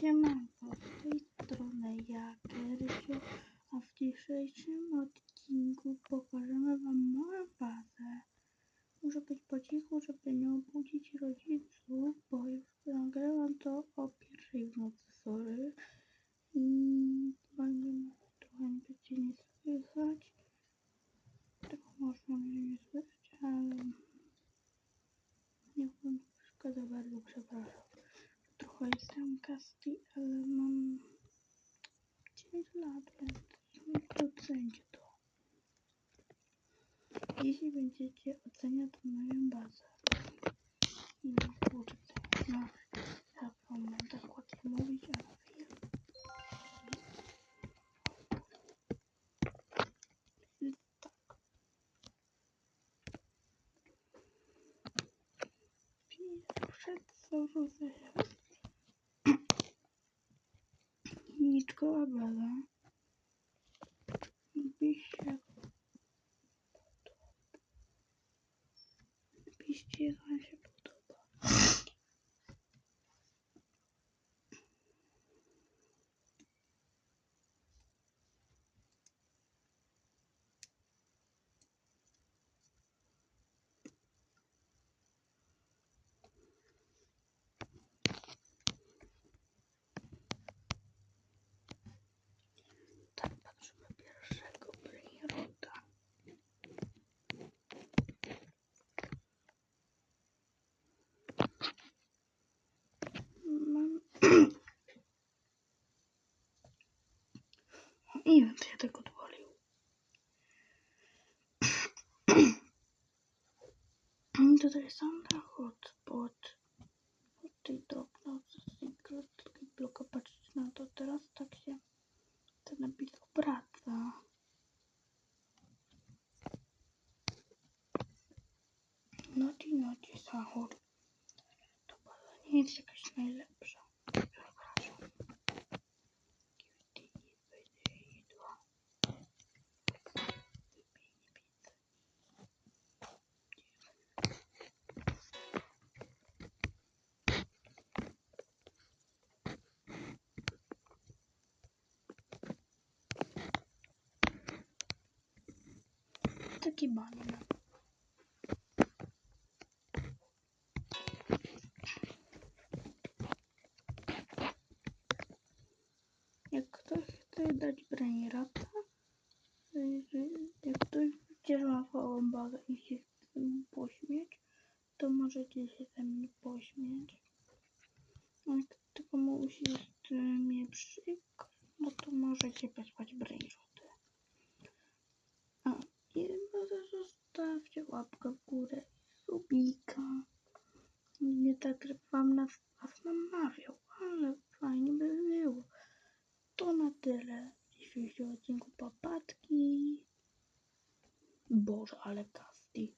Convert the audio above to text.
Siemanko, z tej strony ja, Kersio, a w dzisiejszym odcinku pokażemy wam moją bazę. Muszę być po cichu, żeby nie obudzić rodziców, bo już nagrywam to o pierwszej w nocy, sorry. I będzie trochę będzie nie słychać. Tego można mnie nie słyszeć, ale nie wam przeszkadza bardzo, przepraszam. Kasty, ale mam 9 lat, więc docencie to. Jeśli będziecie oceniać moją bazę i kurde, no, jak mam tak ładnie mówić, ale wiem. Tak. Pierwsze co rozejrzę Niczkowa baza. Mi się podoba. Piszcie, jak się podoba. Tak, patrzymy pierwszego Brainrota. Mam... Nie wiem, co ja tak odwalił. Tutaj Sandra Hotspot. Tutaj Dropnot Secret bloka. Patrzcie na to. Teraz tak się ten napis obraca. Naughty Naughty Sahur. To nie jest jakaś najlepsza. Taki banan. Jak ktoś chce dać brainrata, jak ktoś fałą bazę i się chce mu pośmieć, to możecie się ze mnie pośmieć. Jak tylko musi mnie przykro, no to możecie wysłać brainroty. A, i może łapkę w górę i subika. Nie tak, wam nas was namawiał, ale fajnie by było. To na tyle w odcinku papatki. Boże, ale kasti.